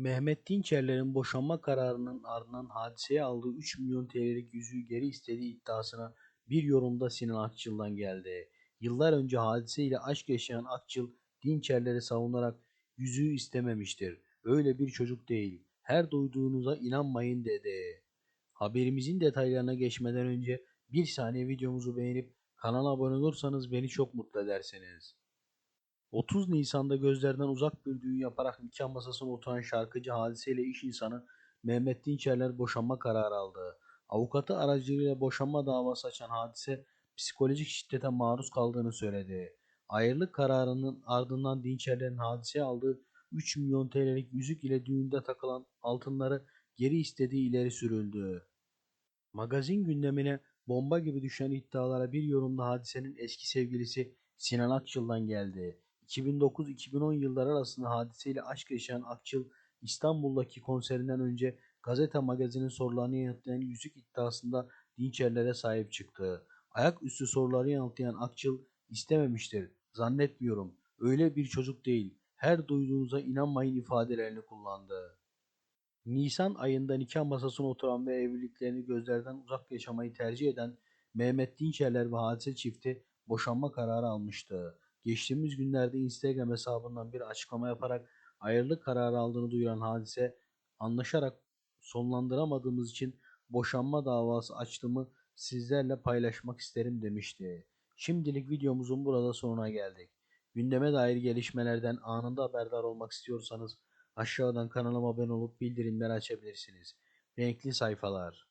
Mehmet Dinçerler'in boşanma kararının ardından hadiseye aldığı 3 milyon TL'lik yüzüğü geri istediği iddiasına bir yorumda Sinan Akçıl'dan geldi. Yıllar önce hadiseyle aşk yaşayan Akçıl, Dinçerler'i savunarak yüzüğü istememiştir. Öyle bir çocuk değil. Her duyduğunuza inanmayın dedi. Haberimizin detaylarına geçmeden önce bir saniye videomuzu beğenip kanala abone olursanız beni çok mutlu edersiniz. 30 Nisan'da gözlerden uzak bir düğün yaparak nikah masasına oturan şarkıcı hadiseyle iş insanı Mehmet Dinçerler boşanma kararı aldı. Avukatı aracılığıyla boşanma davası açan hadise psikolojik şiddete maruz kaldığını söyledi. Ayrılık kararının ardından Dinçerler'in hadiseye aldığı 3 milyon TL'lik yüzük ile düğünde takılan altınları geri istediği ileri sürüldü. Magazin gündemine bomba gibi düşen iddialara bir yorumda hadisenin eski sevgilisi Sinan Akçıl'dan geldi. 2009-2010 yılları arasında hadiseyle aşk yaşayan Akçıl, İstanbul'daki konserinden önce gazete magazinin sorularını yanıtlayan yüzük iddiasında dinçerlere sahip çıktı. Ayaküstü soruları yanıtlayan Akçıl, istememiştir, zannetmiyorum, öyle bir çocuk değil, her duyduğunuza inanmayın ifadelerini kullandı. Nisan ayında nikah masasına oturan ve evliliklerini gözlerden uzak yaşamayı tercih eden Mehmet Dinçerler ve Hadise çifti boşanma kararı almıştı. Geçtiğimiz günlerde Instagram hesabından bir açıklama yaparak ayrılık kararı aldığını duyuran Hadise, anlaşarak sonlandıramadığımız için boşanma davası açtığımı sizlerle paylaşmak isterim demişti. Şimdilik videomuzun burada sonuna geldik. Gündeme dair gelişmelerden anında haberdar olmak istiyorsanız Aşağıdan kanalıma abone olup bildirimleri açabilirsiniz. Renkli sayfalar.